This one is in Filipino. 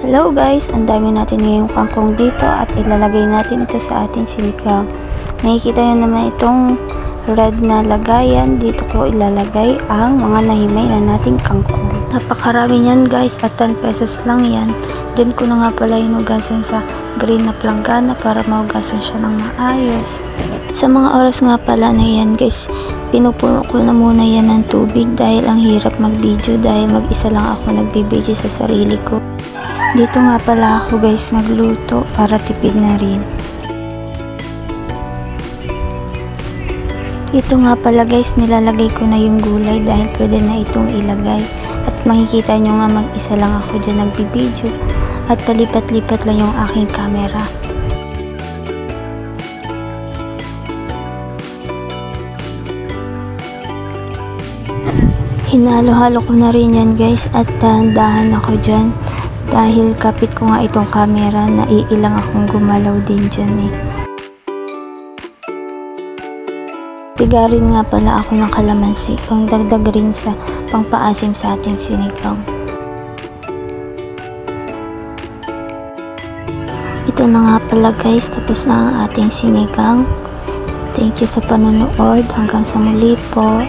Hello guys, ang dami natin ngayong kangkong dito at ilalagay natin ito sa ating siligang. Nakikita nyo naman itong red na lagayan. Dito ko ilalagay ang mga nahimay na nating kangkong. Napakarami niyan guys at 10 pesos lang yan. Diyan ko na nga pala hinugasan sa green na planggana para maugasan siya ng maayos. Sa mga oras nga pala na yan guys, pinupuno ko na muna yan ng tubig dahil ang hirap mag-video dahil mag-isa lang ako nagbibideo sa sarili ko. Dito nga pala ako guys nagluto para tipid na rin. Ito nga pala guys, nilalagay ko na yung gulay dahil pwede na itong ilagay. At makikita nyo nga mag-isa lang ako dyan nagbibideo at palipat-lipat lang yung aking camera. Hinalo-halo ko na rin yan guys at dahan-dahan ako dyan dahil kapit ko nga itong camera na iilang akong gumalaw din dyan eh. Pigarin nga pala ako ng kalamansi pang dagdag rin sa pangpaasim sa ating sinigang. Ito na nga pala guys, tapos na ang ating sinigang. Thank you sa panonood. Hanggang sa muli po.